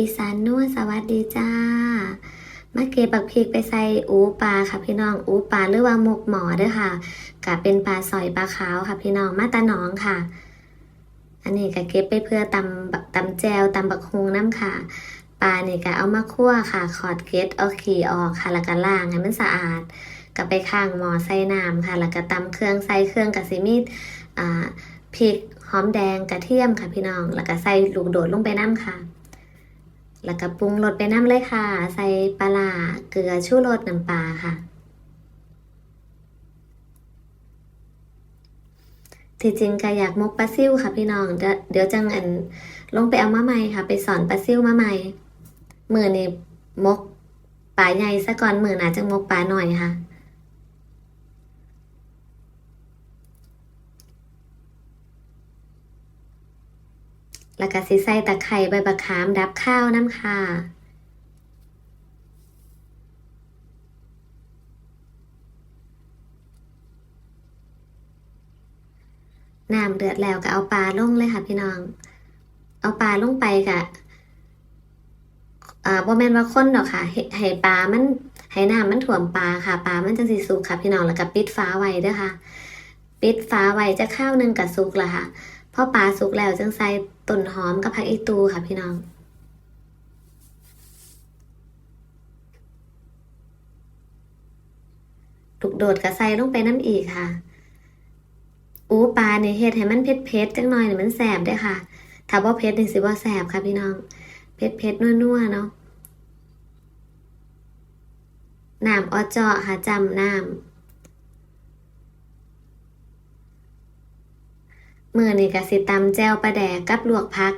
อีสานนัวสวัสดีจ้า มาเก็บบักพริกไปใส่อูปลาค่ะพี่น้องอูปลาหรือว่าหมกหมอเด้อค่ะกะเป็นปลาสอยปลาขาวค่ะพี่น้องมาตาหนองค่ะ อันนี้ก็เก็บไปเพื่อตำบักตำแจวตำบักฮงน้ำค่ะปลาเนี่ยก็เอามาคั่วค่ะ ขอดเกล็ดเอาขี้ออกค่ะแล้วก็ล้างให้มันสะอาดก็ไปข้างหม้อใส่น้ำค่ะ แล้วก็ตำเครื่องใส่เครื่องกะสิมีอ่าพริกหอมแดงกระเทียมค่ะพี่น้อง แล้วก็ใส่ลูกโดดลงไปน้ำค่ะ แล้วก็ปรุงรสไปน้ำเลยค่ะ ใส่ปลาเกลือชูรสน้ำปลาค่ะ ที่จริงก็อยากมกปลาซิ่วค่ะพี่น้องเดี๋ยวเดี๋ยวจังอันลงไปเอามาใหม่ค่ะ ไปสอนปลาซิ่วมาใหม่มือนี่มกปลาใหญ่ซะก่อนมือหนาจังมกปลาหน่อยค่ะ แล้วก็สิใส่ตะไคร้ใบบักขามดับข้าวน้ำค่ะน้ำเดือดแล้วก็เอาปลาลงเลยค่ะพี่น้อง เอาปลาลงไปกะอ่าบ่แม่นว่าคนดอกค่ะให้ให้ปลามันให้น้ำมันถ่วมปลาค่ะ ปลามันจังสิสุกค่ะ พี่น้องแล้วก็ปิดฟ้าไว้ด้อค่ะ ปิดฟ้าไว้จะข้าวหนึงกับสุกละค่ะพอปลาสุกแล้วจึงใส่ ต้นหอมกับผักอีตูค่ะพี่น้อง ลูกโดดกระใส่ลงไปน้ำอีกค่ะ อูปลาเนี่ยเฮ็ดให้มันเผ็ดเผ็ดจังหน่อยเนี่ยมันแสบเด้ค่ะ ถ้าบ่าเผ็ดนี่สิบ่าแสบค่ะพี่น้อง เผ็ดเผ็ดๆนัวๆเนาะน้ำออเจาะค่ะจำน้ำ มื่อนี่ก็สิตำแจวปลาแดกกับลวกพัก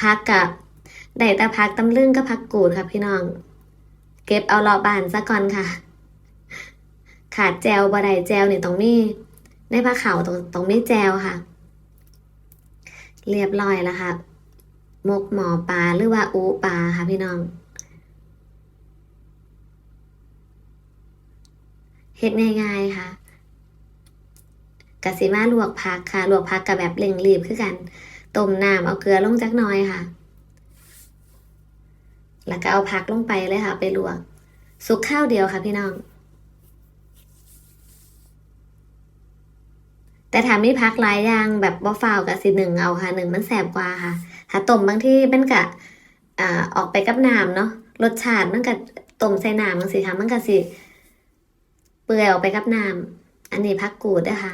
พักกับได้ต่พักตำลึงกับพักกูดค่ะพี่น้อง เก็บเอารอบานซะก่อนค่ะ ขาดแจวบ่ไดแจวนี่ยต้องมีในผ้าขาวต้องต้องมีแจวค่ะ เรียบร้อยแล้วค่ะมกหมอปลาหรือว่าอูปลาค่ะพี่น้องเฮ็ดง่ายๆค่ะ กะสิมาลวกผักค่ะ ลวกผักกับแบบเร่งรีบคือกันต้มน้ำเอาเกลือลงจักน่อยค่ะ แล้วก็เอาผักลงไปเลยค่ะ ไปลวก สุกข้าวเดียวค่ะพี่น้อง แต่ถ้ามีผักหลายอย่างแบบบ่ฟ้าวกับสิหนึ่งเอาค่ะหนึ่งมันแสบกว่าค่ะ ถ้าต้มบางที่มันกะอ่าออกไปกับน้ำเนาะรสชาติมันก็ต้มใส่น้ำมันสิค่ะมันก็สิเปื่อยออกไปกับน้ำอันนี้ผักกูดนะคะ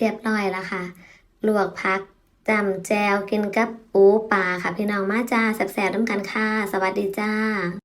เรียบร้อยแล้วค่ะ ลวกพักจำแจวกินกับปูปลาค่ะ พี่น้องมาจ้าแสบๆน้ำกันค่ะ สวัสดีจ้า